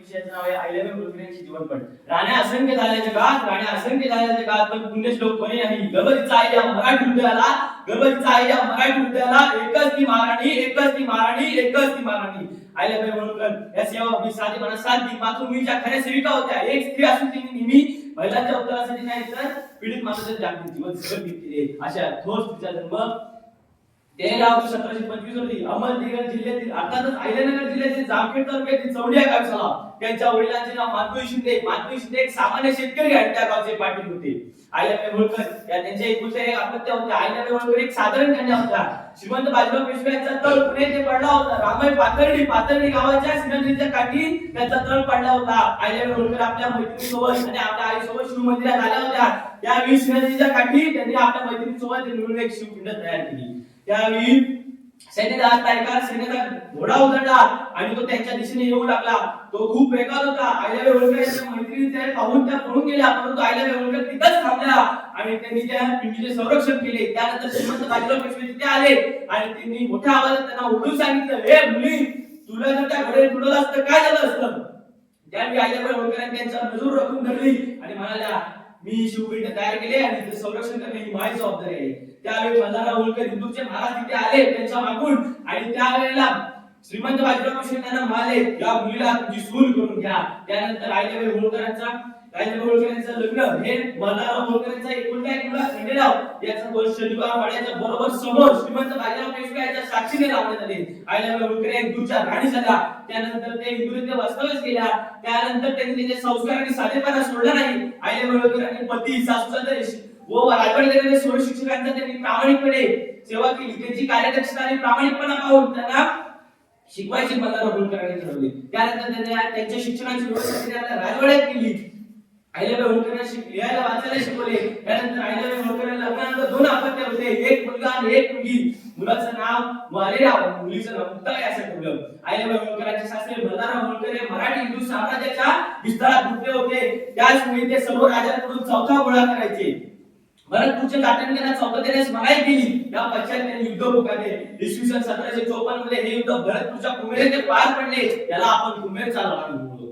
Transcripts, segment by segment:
विषयाचं नाव आहे आयलेवे मुलगिरींची जीवनपट राण्या असंख्य झाल्या जगात राण्या असंख्य झाल्या जगात पण पुण्यश्लोक कोणी नाही गबरीचा आई या मराठी उद्याला गबरीचा आई या मराठी उद्याला एकच ती महाराणी एकच ती महाराणी एकच ती महाराणी. आयलेवे म्हणून या सेवा मी साधी मला साथ दी मातृभूमीच्या खऱ्या सेविका होत्या एक स्त्री असून तिने नेहमी महिलांच्या उत्तरासाठी नाही तर पीडित माणसाच्या जागतिक जीवन जगत घेतले अशा थोर स्त्रीचा जन्म तेरा ऑगस्ट सतराशे पंचवीस रोजी अहमदनगर जिल्ह्यातील अर्थातच अहिल्यानगर जिल्ह्यातील जामखेड तालुक्यातील चौडिया गाव झाला. त्यांच्या वडिलांचे नाव माधवी शिंदे. माधवी शिंदे एक सामान्य शेतकरी आहेत त्या गावचे पाटील होते आयल्याबाई होळकर. या त्यांच्या एकुलत्या एक अपत्य होत्या. आयल्याबाई होळकर एक साधारण कन्या होता श्रीमंत बाजीराव पेशवे यांचा तळ पुणे ते पडला होता. रामाई पाथर्डी पाथर्डी गावाच्या सिंहनदीच्या काठी त्यांचा तळ पडला होता. आयल्याबाई होळकर आपल्या मैत्रिणीसोबत आणि आपल्या आईसोबत शिवमंदिरात आल्या होत्या. त्यावेळी सिंहनदीच्या काठी त्यांनी आपल्या मैत्रिणीसोबत मिळून एक शिवपिंड तयार केली. त्यावेळी सैन्यदलात तायकार सैन्याचा घोडा उतरला आणि तो त्यांच्या दिशेने येऊ लागला. तो खूप वेगात होता. आयल्याबाई होळकर यांच्या मैत्रिणी त्या पाहून त्या पळून गेल्या. परंतु आयल्याबाई होळकर तिथंच थांबल्या आणि त्यांनी त्या पिंडीचे संरक्षण केले. त्यानंतर श्रीमंत बाजीराव पेशवे तिथे आले आणि त्यांनी मोठ्या आवाजात त्यांना उठून सांगितलं हे मुली तुला जर त्या घोड्याने तुडवलं असतं काय झालं असतं? त्यावेळी आयल्याबाई होळकरांनी त्यांचा नजूर रखून धरली आणि म्हणाल्या मी शिवपीठ तयार केले आणि ते संरक्षण करणे ही माझी जबाबदारी आहे. त्यावेळी मल्हारराव होळकर हिंदूचे महाराज तिथे आले त्यांच्या मागून. आणि त्यावेळेला श्रीमंत बाजीराव कृष्ण त्यांना म्हणाले या मुलीला तुझी सून करून घ्या. त्यानंतर आयल्याबाई होळकरांचा आयल्याबाई होळकरांचं लग्न हे मल्हारराव होळकरांचा एकुलता एक मुलगा खंडेराव याचा वर्ष शनिवार वाड्याच्या बरोबर समोर श्रीमंत बाजीराव पेशवे यांच्या साक्षीने लावण्यात आले. आयल्याबाई होळकर एक दूरच्या राणी झाल्या त्यानंतर ते हिंदू वास्तव्यच केल्या त्यानंतर त्यांनी त्यांचे संस्कार आणि साधेपणा सोडला नाही. आयल्याबाई होळकरांनी पती सासूचा तरी व राजवाडे गेलेले सोळा शिक्षकांचा त्यांनी प्रामाणिकपणे सेवा केली. त्यांची कार्यदक्षता आणि प्रामाणिकपणा पाहून त्यांना शिकवायची मला होळकरांनी ठरवली. त्यानंतर त्यांनी त्यांच्या शिक्षणाची व्यवस्था राजवाड्यात केली. आईलाबाई होळकरांना लिहायला वाचायला शिकवले त्यानंतर आईलाबाई होळकरांना लग्नानंतर दोन अपत्य होते. एक मुलगा आणि एक मुलगी. मुलाचं नाव मालेराव मुलीचं नाव मुक्ता असं ठेवलं आईलाबाई होळकरांचे सासरे मल्हारराव होळकर हे मराठी हिंदू साम्राज्याच्या विस्तारात गुंतले होते. त्याचवेळी ते सर्व राजांकडून चौथा गोळा करायचे. भरतपूरच्या लाटण त्यांना चौथा देण्यास मनाई केली. या पश्चात त्यांनी युद्ध पुकारले इसवी सन सतराशे चौपन्नमध्ये हे युद्ध भरतपूरच्या कुमेर पार पडले. याला आपण कुमेर चालू म्हणून बोलतो.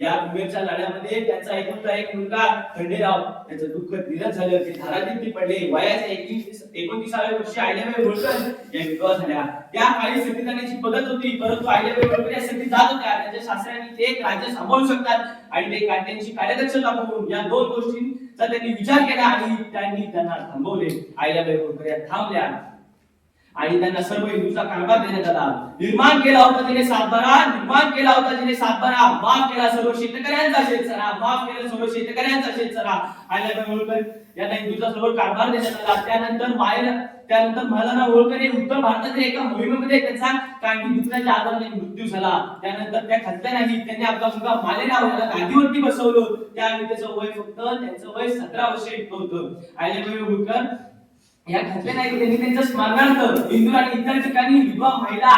या कुमेरच्या लढ्यामध्ये त्यांचा एकुलता एक मुलगा खंडेराव. त्याचं दुःख निधन झालं. ते धारातीर्थी पडले. वयाच्या एकोणतीस एकोणतीसाव्या वर्षी आयल्याबाई होळकर या विधवा झाल्या. त्या काळी जाण्याची पद्धत होती परंतु आयल्याबाई होळकर या सती जात होत्या. त्यांच्या सासऱ्यांनी ते एक राज्य सांभाळू शकतात आणि ते त्यांची कार्यदक्षता बघून या दोन गोष्टींचा त्यांनी विचार केला आणि त्यांनी त्यांना थांबवले. आयल्याबाई होळकर या थांबल्या. आणि त्यांना सर्व हिंदूचा कारभार देण्यात आला. निर्माण केला होता तिने सातबारा निर्माण केला होता तिने सातबारा. माफ केला सर्व शेतकऱ्यांचा शेतसरा माफ केला सर्व शेतकऱ्यांचा शेतसरा. आणि होळकर यांना हिंदूचा सर्व कारभार देण्यात आला. त्यानंतर मायर त्यानंतर मौलाना होळकर हे उत्तर भारतातील एका मोहिमेमध्ये त्यांचा कांडी दुसऱ्याच्या आजाराने मृत्यू झाला. त्यानंतर त्या खचल्या नाही त्यांनी आपला मुलगा मालेराव याला गादीवरती बसवलं. त्यावेळी त्याचं वय फक्त त्यांचं वय सतरा वर्ष इतकं होतं आयल्याबाई होळकर या घातल्या नाही त्यांनी त्यांच्या स्मरणार्थ हिंदू आणि इतर ठिकाणी विधवा महिला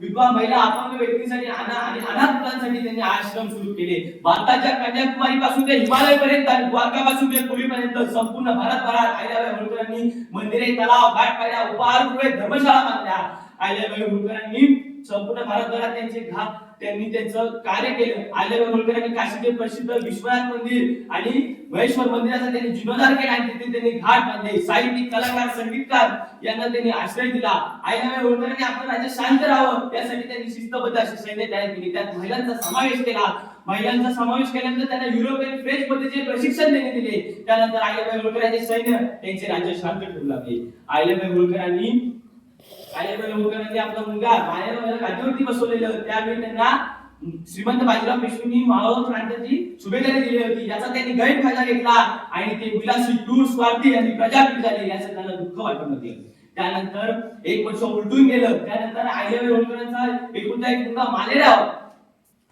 विधवा महिला अपंग व्यक्तींसाठी अना- आणि अनाथ मुलांसाठी त्यांनी आश्रम सुरू केले. भारताच्या कन्याकुमारी पासून ते हिमालय पर्यंत आणि द्वारका पासून ते पुरीपर्यंत संपूर्ण भारतभरात आयल्याबाई होळकरांनी मंदिरे तलाव घाट पाड्या उपहारगृहे धर्मशाळा बांधल्या. आयल्याबाई होळकरांनी संपूर्ण भारतभरात त्यांचे घाट त्यांनी त्यांचं कार्य केलं. आयल्याबाई होळकरांनी काशीचे प्रसिद्ध विश्वनाथ मंदिर आणि महेश्वर मंदिराचा त्यांनी जीर्णोद्धार केला आणि तिथे त्यांनी घाट बांधले. साहित्यिक कलाकार संगीतकार यांना त्यांनी आश्रय दिला. आयल्याबाई होळकरांनी आपलं राज्य शांत राहावं यासाठी त्यांनी शिस्तबद्ध असे सैन्य तयार केले. त्यात महिलांचा समावेश केला. महिलांचा समावेश केल्यानंतर त्यांना युरोपियन फ्रेंच पद्धतीचे प्रशिक्षण देण्यात दिले. त्यानंतर आयल्याबाई होळकरांचे सैन्य त्यांचे राज्य शांत ठेवू लागले. आयल्याबाई होळकरांनी आयल्याबाई आपला मुलगा मायाला गादीवरती बसवलेलं त्यावेळी त्यांना श्रीमंत बाजीराव पेशवेंनी मावळ प्रांताची शुभेच्छा दिली होती. याचा त्यांनी गैरफायदा घेतला आणि ते विलासी दूर स्वार्थी आणि प्रजापती झाले. याचं त्यांना दुःख वाटत होते. त्यानंतर एक वर्ष उलटून गेलं. त्यानंतर आयडिया होळकरांचा एकुलता एक मुलगा मालेराव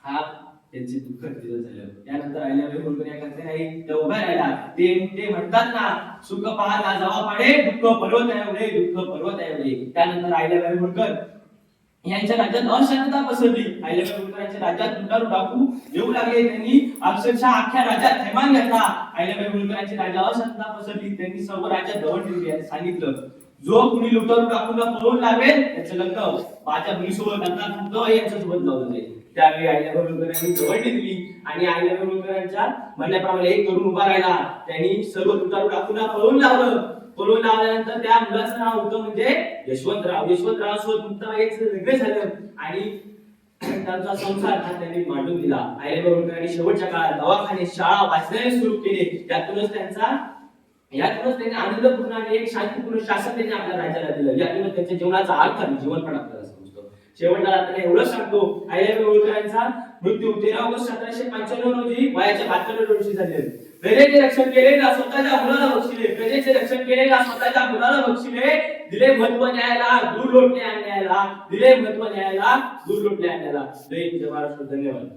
हा त्यांचे दुःख तिथं झालं. त्यानंतर अहिल्याबाई होळकर या करते नाही त्या उभ्या राहिला ते ते म्हणतात ना सुख पाहता जवा पाडे दुःख पर्वत आहे एवढे दुःख पर्वत आहे एवढे. त्यानंतर अहिल्याबाई होळकर यांच्या राज्यात अशांतता पसरली. आयल्याबाई होळकरांच्या राज्यात लुटारू डाकू येऊ लागले त्यांनी. अक्षरशः अख्ख्या राज्यात थैमान घातला. आयल्याबाई होळकरांची राज्यात अशांतता पसरली. त्यांनी सर्व राज्यात दवड ठेवली आणि सांगितलं. जो कुणी लुटारू डाकूला पळून लावेल त्याचं लग्न माझ्या मुलीसोबत लग्नात तुमचं यांच्या सोबत लावलं जाईल. त्यावेळी आईला यांनी जवळ दिली आणि आईला होळकरांच्या म्हणण्याप्रमाणे एक तरुण उभा राहिला. त्यांनी सर्व तुटारू टाकून पळून लावलं. पळून लावल्यानंतर त्या मुलाचं नाव होतं म्हणजे यशवंतराव. यशवंतराव सोबत मुक्ताबाईचं लग्न झालं. आणि त्यांचा संसार हा त्यांनी मांडून दिला. आईला होळकरांनी शेवटच्या काळात दवाखाने शाळा वाचनालय सुरू केले. त्यातूनच त्यांचा यातूनच त्यांनी आनंदपूर्ण आणि एक शांतीपूर्ण शासन त्यांनी आपल्या राज्याला दिलं. यातूनच त्यांच्या जीवनाचा अर्थ आणि जीवन पण शेवटला आता एवढं सांगतो. आय्यर होळकरांचा मृत्यू तेरा ऑगस्ट सतराशे पंच्याण्णव रोजी वयाच्या बहात्तर वर्षी झाले प्रजेचे रक्षण केले ना स्वतःच्या मुलाला बक्षिले प्रजेचे रक्षण केले ना स्वतःच्या मुलाला बक्षिले दिले महत्त्व न्यायाला दूर लोटले अन्यायाला दिले महत्त्व न्यायाला दूर लोटले अन्यायाला जय महाराष्ट्र. धन्यवाद.